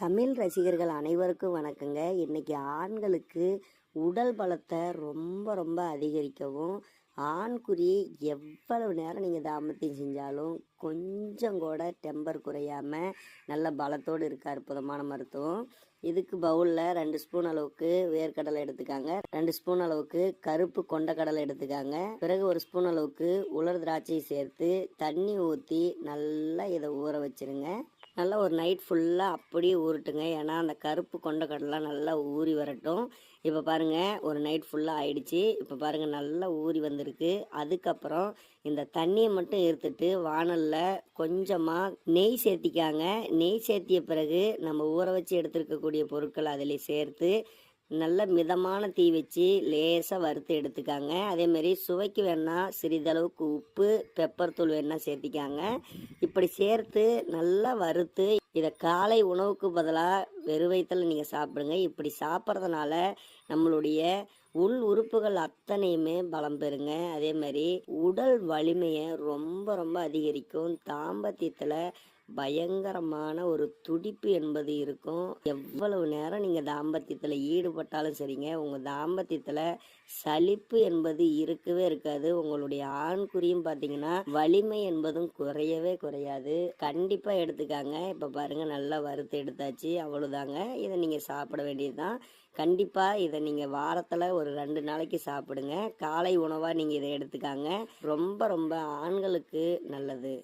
தமிழ் ரசிகர்கள் அனைவருக்கும் வணக்கங்க. இன்னைக்கு ஆண்களுக்கு உடல் பலத்தை ரொம்ப ரொம்ப அதிகரிக்கவும் ஆண்குறி எவ்வளவு நேரம் நீங்கள் தாம்பத்தியம் செஞ்சாலும் கொஞ்சம் கூட டெம்பர் குறையாமல் நல்ல பலத்தோடு இருக்க அற்புதமான மருத்துவம். இதுக்கு பவுலில் ரெண்டு ஸ்பூன் அளவுக்கு வேர்க்கடலை எடுத்துக்காங்க. ரெண்டு ஸ்பூன் அளவுக்கு கருப்பு கொண்டக்கடலை எடுத்துக்காங்க. பிறகு ஒரு ஸ்பூன் அளவுக்கு உலர் திராட்சை சேர்த்து தண்ணி ஊற்றி நல்லா இதை ஊற வச்சிருங்க. நல்லா ஒரு நைட் ஃபுல்லாக அப்படியே ஊறட்டுங்க. ஏன்னா அந்த கருப்பு கொண்டக்கடலாம் நல்லா ஊறி வரட்டும். இப்போ பாருங்கள் ஒரு நைட் ஃபுல்லாக ஆயிடுச்சு. இப்போ பாருங்கள் நல்லா ஊறி வந்திருக்கு. அதுக்கப்புறம் இந்த தண்ணியை மட்டும் எடுத்துட்டு வானலில் கொஞ்சமாக நெய் சேர்த்திக்காங்க. நெய் சேர்த்திய பிறகு நம்ம ஊற வச்சு எடுத்துருக்கக்கூடிய பொருட்கள் அதில் சேர்த்து நல்ல மிதமான தீ வச்சு லேசாக வறுத்து எடுத்துக்காங்க. அதேமாரி சுவைக்கு வேணால் சிறிதளவுக்கு உப்பு பெப்பர் தூள் வேணால் சேர்த்திக்காங்க. இப்படி சேர்த்து நல்லா வறுத்து இதை காலை உணவுக்கு பதிலாக வெறு வயிற்றில் நீங்கள் சாப்பிடுங்க. இப்படி சாப்பிட்றதுனால நம்மளுடைய உள் உறுப்புகள் அத்தனையுமே பலம் பெறுங்க. அதே மாதிரி உடல் வலிமையை ரொம்ப ரொம்ப அதிகரிக்கும். தாம்பத்தியத்தில் பயங்கரமான ஒரு துடிப்பு என்பது இருக்கும். எவ்வளவு நேரம் நீங்கள் தாம்பத்தியத்தில் ஈடுபட்டாலும் சரிங்க. உங்கள் தாம்பத்தியத்தில் சலிப்பு என்பது இருக்கவே இருக்காது. உங்களுடைய ஆண்குறியும் பார்த்தீங்கன்னா வலிமை என்பதும் குறையவே குறையாது. கண்டிப்பாக எடுத்துக்காங்க. இப்போ பாருங்கள் நல்லா வறுத்து எடுத்தாச்சு. அவ்வளோதாங்க இதை நீங்கள் சாப்பிட வேண்டியதுதான். கண்டிப்பாக இதை நீங்கள் வாரத்தில் ஒரு ரெண்டு நாளைக்கு சாப்பிடுங்க. காலை உணவாக நீங்கள் இதை எடுத்துக்காங்க. ரொம்ப ரொம்ப ஆண்களுக்கு நல்லது.